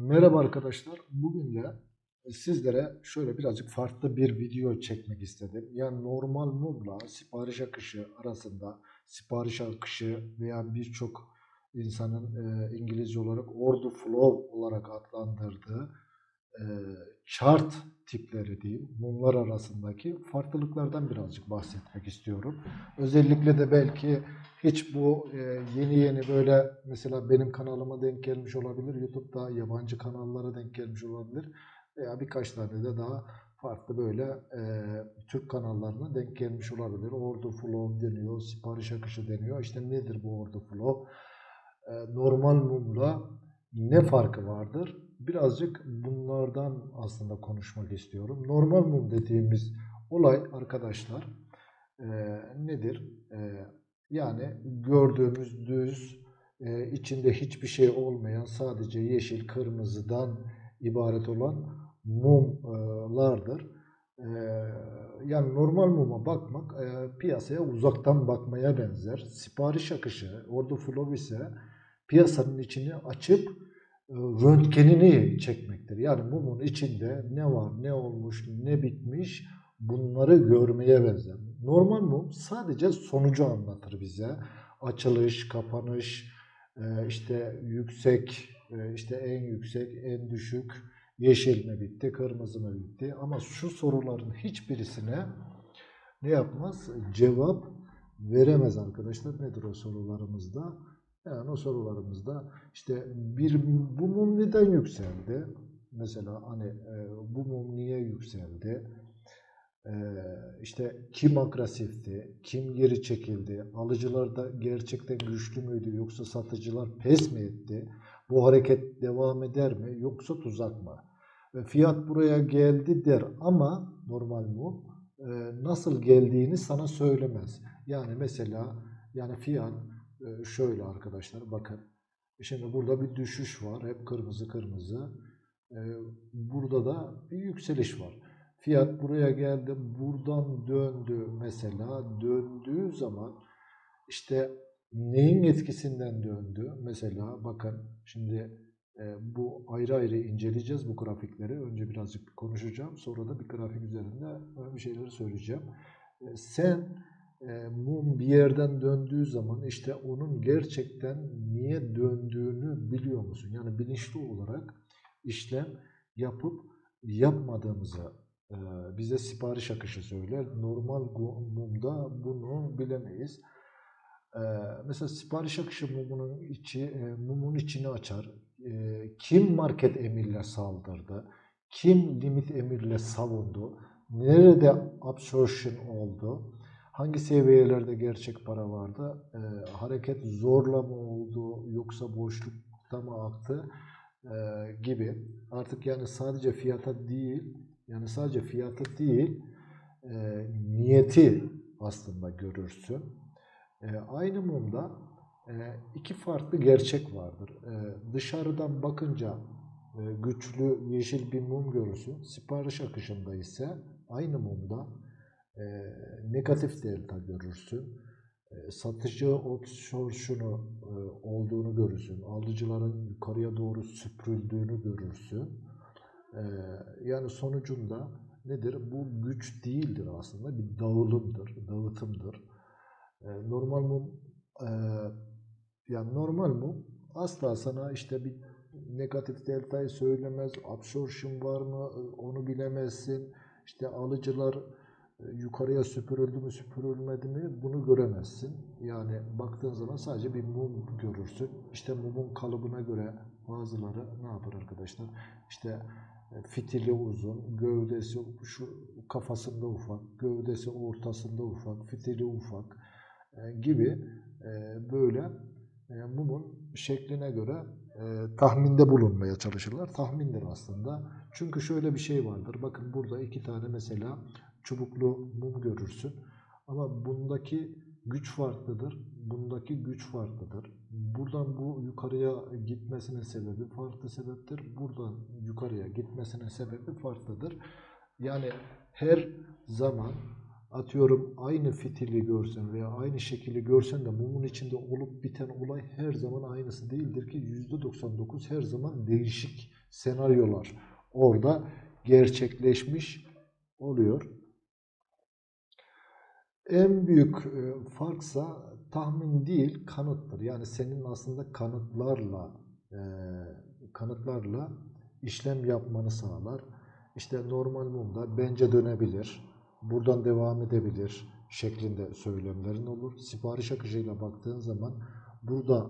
Merhaba arkadaşlar. Bugün de sizlere şöyle birazcık farklı bir video çekmek istedim. Yani normal mumla sipariş akışı arasında sipariş akışı veya birçok insanın e, İngilizce olarak order flow olarak adlandırdığı chart tipleri diyeyim mumlar arasındaki farklılıklardan birazcık bahsetmek istiyorum. Özellikle de belki hiç bu yeni yeni böyle mesela benim kanalıma denk gelmiş olabilir. YouTube'da yabancı kanallara denk gelmiş olabilir. Veya birkaç tane de daha farklı böyle e, Türk kanallarına denk gelmiş olabilir. Order flow deniyor, sipariş akışı deniyor. İşte nedir bu order flow? E, normal mumla ne farkı vardır? Birazcık bunlardan aslında konuşmak istiyorum. Normal mum dediğimiz olay arkadaşlar e, nedir? E, yani gördüğümüz düz, e, içinde hiçbir şey olmayan sadece yeşil, kırmızıdan ibaret olan mumlardır. E, yani normal muma bakmak e, piyasaya uzaktan bakmaya benzer. Sipariş akışı, orada flow ise piyasanın içini açıp röntgenini çekmektir. Yani mumun içinde ne var, ne olmuş, ne bitmiş bunları görmeye benzer. Normal mum sadece sonucu anlatır bize. Açılış, kapanış, e, işte yüksek, e, işte en yüksek, en düşük, yeşil mi bitti, kırmızı mı bitti. Ama şu soruların hiçbirisine ne yapmaz? Cevap veremez arkadaşlar. Nedir o sorularımızda? Yani o sorularımızda işte bir bu mum neden yükseldi? Mesela hani e, bu mum niye yükseldi? E, işte kim agresifti? Kim geri çekildi? Alıcılar da gerçekten güçlü müydü? Yoksa satıcılar pes mi etti? Bu hareket devam eder mi? Yoksa tuzak mı? E, fiyat buraya geldi der ama normal mum e, nasıl geldiğini sana söylemez. Yani mesela yani fiyat şöyle arkadaşlar bakın. Şimdi burada bir düşüş var. Hep kırmızı kırmızı. Ee, burada da bir yükseliş var. Fiyat buraya geldi. Buradan döndü mesela. Döndüğü zaman işte neyin etkisinden döndü? Mesela bakın şimdi e, bu ayrı ayrı inceleyeceğiz bu grafikleri. Önce birazcık konuşacağım. Sonra da bir grafik üzerinde bir şeyleri söyleyeceğim. E, sen mum bir yerden döndüğü zaman işte onun gerçekten niye döndüğünü biliyor musun? Yani bilinçli olarak işlem yapıp yapmadığımızı e, bize sipariş akışı söyler. Normal mumda bunu bilemeyiz. E, mesela sipariş akışı mumunun içi, e, mumun içini açar. E, kim market emirle saldırdı? Kim limit emirle savundu? Nerede absorption oldu? Hangi seviyelerde gerçek para vardı? E, hareket zorla mı oldu yoksa boşlukta mı aktı e, gibi. Artık yani sadece fiyata değil, yani sadece fiyatı değil, e, niyeti aslında görürsün. E, aynı mumda e, iki farklı gerçek vardır. E, dışarıdan bakınca e, güçlü yeşil bir mum görürsün. Sipariş akışında ise aynı mumda e, negatif delta görürsün. E, satıcı absorption'u e, olduğunu görürsün. Alıcıların yukarıya doğru süpürüldüğünü görürsün. E, yani sonucunda nedir? Bu güç değildir aslında. Bir dağılımdır, dağıtımdır. Normal mum e, yani normal mum asla sana işte bir negatif deltayı söylemez. Absorption var mı onu bilemezsin. İşte alıcılar yukarıya süpürüldü mü süpürülmedi mi bunu göremezsin. Yani baktığın zaman sadece bir mum görürsün. İşte mumun kalıbına göre bazıları ne yapar arkadaşlar? İşte e, fitili uzun, gövdesi şu kafasında ufak, gövdesi ortasında ufak, fitili ufak e, gibi e, böyle mumun şekline göre tahminde bulunmaya çalışırlar. Tahmindir aslında. Çünkü şöyle bir şey vardır. Bakın burada iki tane mesela çubuklu mum görürsün. Ama bundaki güç farklıdır. Bundaki güç farklıdır. Buradan bu yukarıya gitmesinin sebebi farklı sebeptir. Buradan yukarıya gitmesinin sebebi farklıdır. Yani her zaman atıyorum aynı fitili görsen veya aynı şekilde görsen de mumun içinde olup biten olay her zaman aynısı değildir ki %99 her zaman değişik senaryolar orada gerçekleşmiş oluyor. En büyük e, farksa tahmin değil kanıttır. Yani senin aslında kanıtlarla e, kanıtlarla işlem yapmanı sağlar. İşte normal mumda bence dönebilir, buradan devam edebilir şeklinde söylemlerin olur. Sipariş akışıyla baktığın zaman burada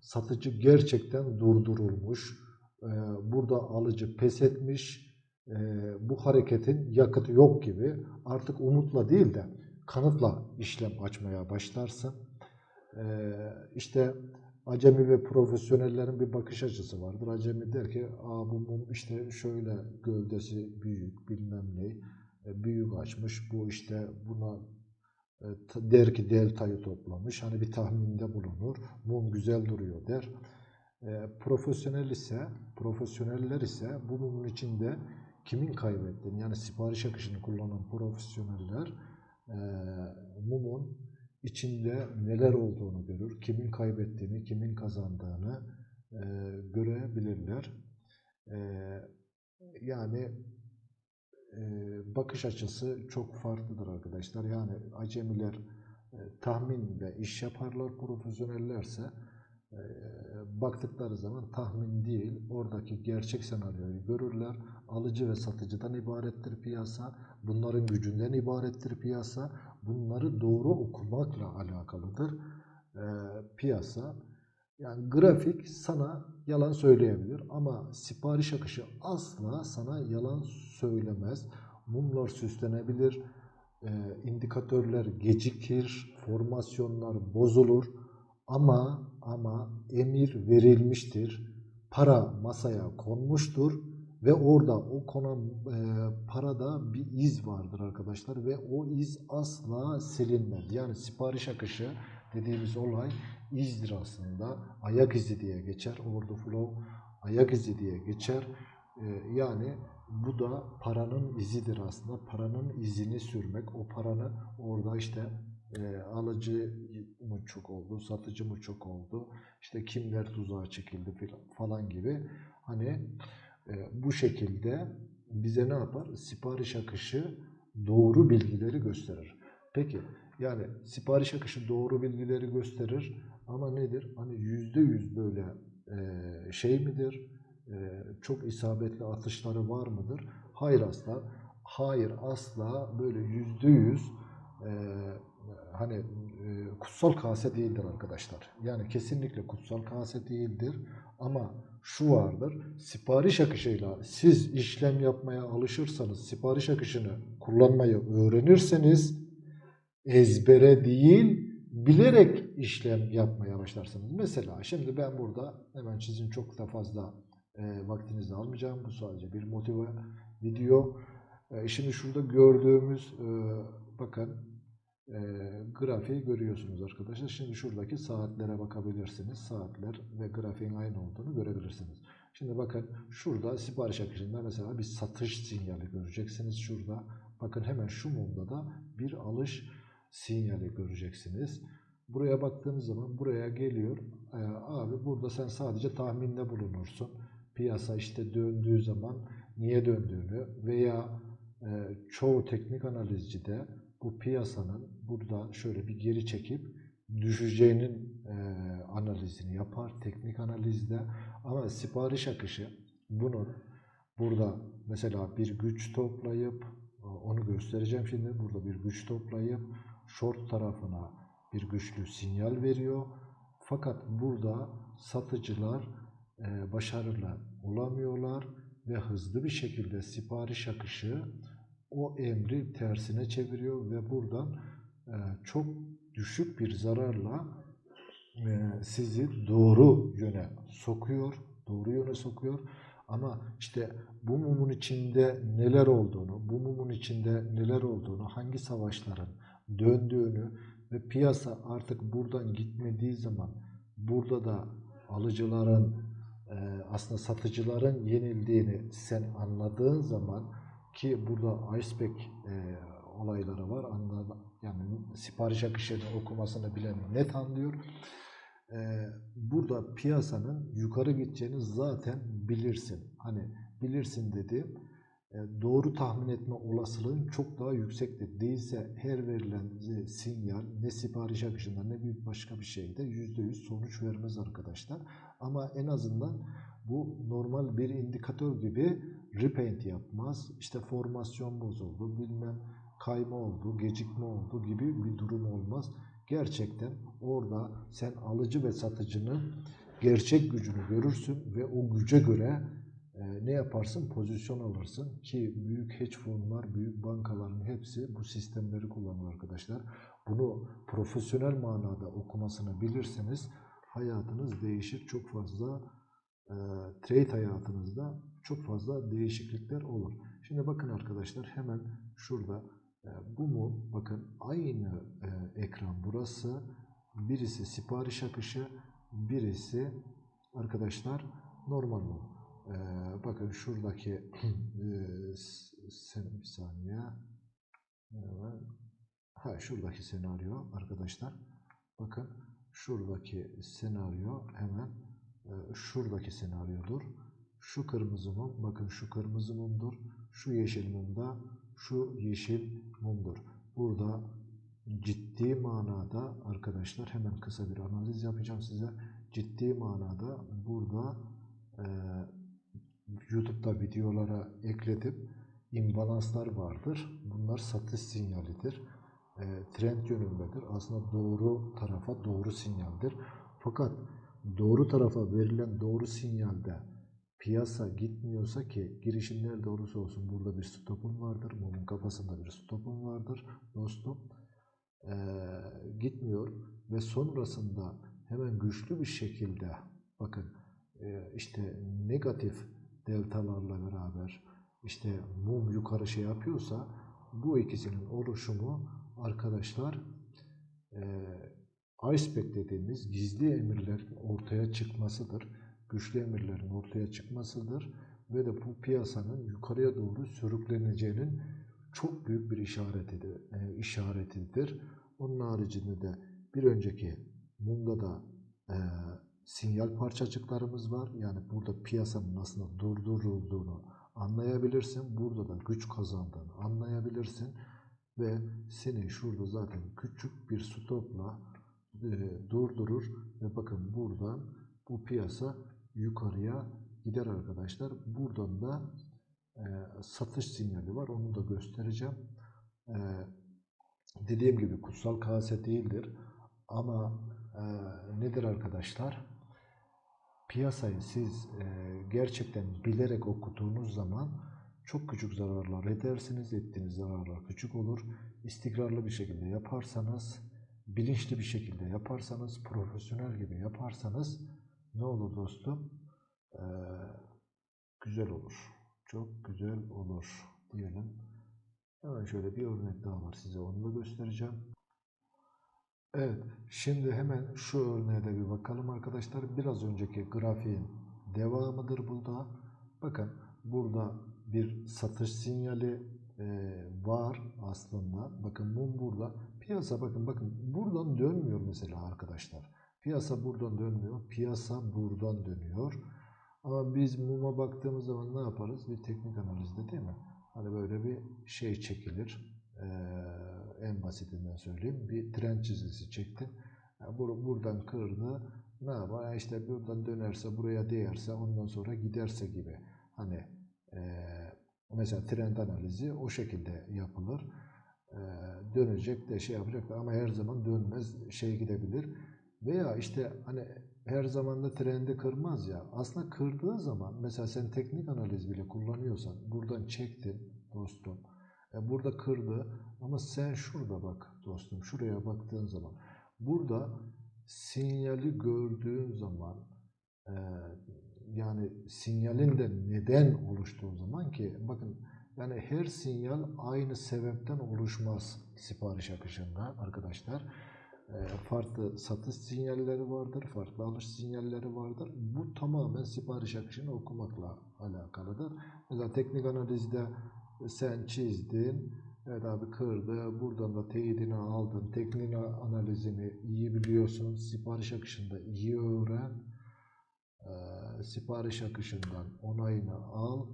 satıcı gerçekten durdurulmuş, e, burada alıcı pes etmiş, bu hareketin yakıtı yok gibi artık umutla değil de kanıtla işlem açmaya başlarsın. E, işte acemi ve profesyonellerin bir bakış açısı vardır. Acemi der ki Aa, bu mum işte şöyle gövdesi büyük bilmem ne e, büyük açmış bu işte buna e, der ki deltayı toplamış hani bir tahminde bulunur mum güzel duruyor der. E, profesyonel ise profesyoneller ise bu mumun içinde kimin kaybettiğini yani sipariş akışını kullanan profesyoneller e, mumun içinde neler olduğunu görür, kimin kaybettiğini, kimin kazandığını e, görebilirler. E, yani e, bakış açısı çok farklıdır arkadaşlar. Yani acemiler e, tahminle iş yaparlar, profesyonellerse baktıkları zaman tahmin değil, oradaki gerçek senaryoyu görürler. Alıcı ve satıcıdan ibarettir piyasa, bunların gücünden ibarettir piyasa. Bunları doğru okumakla alakalıdır e, piyasa. Yani grafik sana yalan söyleyebilir ama sipariş akışı asla sana yalan söylemez. Mumlar süslenebilir, e, indikatörler gecikir, formasyonlar bozulur ama ama emir verilmiştir. Para masaya konmuştur ve orada o konan e, parada bir iz vardır arkadaşlar ve o iz asla silinmez. Yani sipariş akışı dediğimiz olay izdir aslında. Ayak izi diye geçer. Order flow ayak izi diye geçer. E, yani bu da paranın izidir aslında. Paranın izini sürmek. O paranı orada işte e, alıcı mı çok oldu, satıcı mı çok oldu, işte kimler tuzağa çekildi falan gibi. Hani bu şekilde bize ne yapar? Sipariş akışı doğru bilgileri gösterir. Peki yani sipariş akışı doğru bilgileri gösterir ama nedir? Hani yüzde yüz böyle e, şey midir? E, çok isabetli atışları var mıdır? Hayır asla. Hayır asla böyle yüzde yüz e, hani kutsal kase değildir arkadaşlar. Yani kesinlikle kutsal kase değildir. Ama şu vardır. Sipariş akışıyla siz işlem yapmaya alışırsanız, sipariş akışını kullanmayı öğrenirseniz ezbere değil bilerek işlem yapmaya başlarsınız. Mesela şimdi ben burada hemen sizin çok da fazla e, vaktinizi almayacağım. Bu sadece bir motive video. E, şimdi şurada gördüğümüz e, bakın e, grafiği görüyorsunuz arkadaşlar. Şimdi şuradaki saatlere bakabilirsiniz. Saatler ve grafiğin aynı olduğunu görebilirsiniz. Şimdi bakın şurada sipariş akışında mesela bir satış sinyali göreceksiniz. Şurada bakın hemen şu mumda da bir alış sinyali göreceksiniz. Buraya baktığınız zaman buraya geliyor. Ee, abi burada sen sadece tahminde bulunursun. Piyasa işte döndüğü zaman niye döndüğünü veya e, çoğu teknik analizcide bu piyasanın burada şöyle bir geri çekip düşeceğinin e, analizini yapar teknik analizde. Ama sipariş akışı bunun burada mesela bir güç toplayıp e, onu göstereceğim şimdi burada bir güç toplayıp short tarafına bir güçlü sinyal veriyor. Fakat burada satıcılar e, başarılı olamıyorlar ve hızlı bir şekilde sipariş akışı o emri tersine çeviriyor ve buradan çok düşük bir zararla e, sizi doğru yöne sokuyor, doğru yöne sokuyor. Ama işte bu mumun içinde neler olduğunu, bu mumun içinde neler olduğunu, hangi savaşların döndüğünü ve piyasa artık buradan gitmediği zaman burada da alıcıların e, aslında satıcıların yenildiğini sen anladığın zaman ki burada iceberg e, olayları var. Anla, yani sipariş akışını okumasını bilen net anlıyor. e, burada piyasanın yukarı gideceğini zaten bilirsin. Hani bilirsin dediğim e, doğru tahmin etme olasılığın çok daha yüksektir. Değilse her verilen e, sinyal ne sipariş akışında ne bir başka bir şeyde %100 sonuç vermez arkadaşlar. Ama en azından bu normal bir indikatör gibi repaint yapmaz. İşte formasyon bozuldu, bilmem kayma oldu, gecikme oldu gibi bir durum olmaz. Gerçekten orada sen alıcı ve satıcının gerçek gücünü görürsün ve o güce göre e, ne yaparsın? Pozisyon alırsın ki büyük hedge fonlar, büyük bankaların hepsi bu sistemleri kullanıyor arkadaşlar. Bunu profesyonel manada okumasını bilirseniz hayatınız değişir. Çok fazla e, trade hayatınızda çok fazla değişiklikler olur. Şimdi bakın arkadaşlar hemen şurada bu mu? Bakın aynı e, ekran burası. Birisi sipariş akışı, birisi arkadaşlar normal mum. E, bakın şuradaki e, sen bir saniye. Ha şuradaki senaryo arkadaşlar. Bakın şuradaki senaryo hemen e, şuradaki senaryodur. Şu kırmızı mum, bakın şu kırmızı mumdur. Şu yeşil mum da şu yeşil mumdur. Burada ciddi manada arkadaşlar hemen kısa bir analiz yapacağım size. Ciddi manada burada e, YouTube'da videolara ekledim. imbalanslar vardır. Bunlar satış sinyalidir. E, trend yönündedir. Aslında doğru tarafa doğru sinyaldir. Fakat doğru tarafa verilen doğru sinyalde piyasa gitmiyorsa ki girişin nerede olursa olsun burada bir stopun vardır. Mumun kafasında bir stopun vardır dostum. Ee, gitmiyor ve sonrasında hemen güçlü bir şekilde bakın e, işte negatif deltalarla beraber işte mum yukarı şey yapıyorsa bu ikisinin oluşumu arkadaşlar e, iceberg dediğimiz gizli emirlerin ortaya çıkmasıdır güçlü emirlerin ortaya çıkmasıdır ve de bu piyasanın yukarıya doğru sürükleneceğinin çok büyük bir işaretidir. E, işaretidir. Onun haricinde de bir önceki mumda da e, sinyal parçacıklarımız var. Yani burada piyasanın aslında durdurulduğunu anlayabilirsin. Burada da güç kazandığını anlayabilirsin. Ve seni şurada zaten küçük bir stopla e, durdurur. Ve bakın buradan bu piyasa yukarıya gider arkadaşlar. Buradan da e, satış sinyali var. Onu da göstereceğim. E, dediğim gibi kutsal kase değildir. Ama e, nedir arkadaşlar? Piyasayı siz e, gerçekten bilerek okuduğunuz zaman çok küçük zararlar edersiniz. Ettiğiniz zararlar küçük olur. İstikrarlı bir şekilde yaparsanız, bilinçli bir şekilde yaparsanız, profesyonel gibi yaparsanız ne olur dostum? Ee, güzel olur. Çok güzel olur diyelim. Hemen şöyle bir örnek daha var size onu da göstereceğim. Evet şimdi hemen şu örneğe de bir bakalım arkadaşlar. Biraz önceki grafiğin devamıdır bu da. Bakın burada bir satış sinyali e, var aslında. Bakın mum burada. Piyasa bakın bakın buradan dönmüyor mesela arkadaşlar. Piyasa buradan dönmüyor. Piyasa buradan dönüyor. Ama biz muma baktığımız zaman ne yaparız? Bir teknik analizde değil mi? Hani böyle bir şey çekilir. Ee, en basitinden söyleyeyim. Bir trend çizgisi çektin. Yani bur buradan kırdı. Ne yapar? İşte buradan dönerse, buraya değerse, ondan sonra giderse gibi. Hani e, mesela trend analizi o şekilde yapılır. E, dönecek de şey yapacak da ama her zaman dönmez. Şey gidebilir veya işte hani her zaman da trendi kırmaz ya. Aslında kırdığı zaman mesela sen teknik analiz bile kullanıyorsan buradan çektin dostum. E burada kırdı ama sen şurada bak dostum. Şuraya baktığın zaman burada sinyali gördüğün zaman e, yani sinyalin de neden oluştuğu zaman ki bakın yani her sinyal aynı sebepten oluşmaz sipariş akışında arkadaşlar. Ee, farklı satış sinyalleri vardır, farklı alış sinyalleri vardır. Bu tamamen sipariş akışını okumakla alakalıdır. Mesela teknik analizde sen çizdin, Evet abi kırdı. Buradan da teyidini aldın. Teknik analizini iyi biliyorsun. Sipariş akışında iyi öğren. Ee, sipariş akışından onayını al.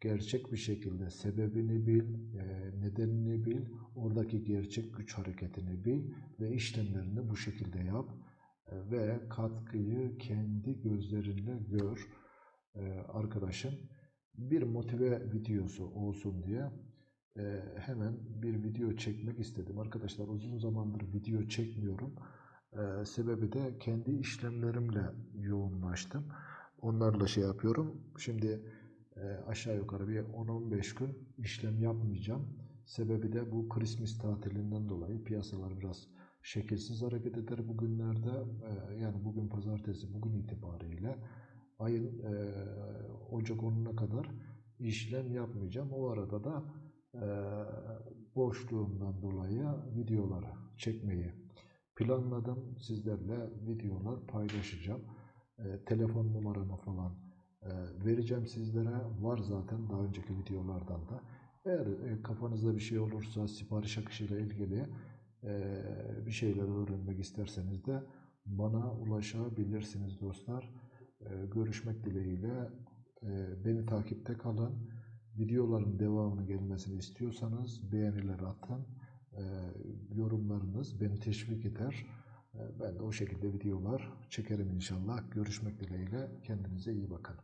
Gerçek bir şekilde sebebini bil, e, nedenini bil, oradaki gerçek güç hareketini bil ve işlemlerini bu şekilde yap E, ve katkıyı kendi gözlerinle gör e, arkadaşım. Bir motive videosu olsun diye hemen bir video çekmek istedim. Arkadaşlar uzun zamandır video çekmiyorum. Sebebi de kendi işlemlerimle yoğunlaştım. Onlarla şey yapıyorum. Şimdi aşağı yukarı bir 10-15 gün işlem yapmayacağım. Sebebi de bu Christmas tatilinden dolayı piyasalar biraz şekilsiz hareket eder bugünlerde. E, yani bugün pazartesi, bugün itibariyle ayın e, Ocak 10'una kadar işlem yapmayacağım. O arada da e, boşluğumdan dolayı videolar çekmeyi planladım. Sizlerle videolar paylaşacağım. E, telefon numaramı falan vereceğim sizlere. Var zaten daha önceki videolardan da. Eğer e, kafanızda bir şey olursa sipariş akışıyla ilgili e, bir şeyler öğrenmek isterseniz de bana ulaşabilirsiniz dostlar. E, görüşmek dileğiyle e, beni takipte kalın. Videoların devamını gelmesini istiyorsanız beğeniler atın. Yorumlarınız beni teşvik eder. E, ben de o şekilde videolar çekerim inşallah. Görüşmek dileğiyle. Kendinize iyi bakın.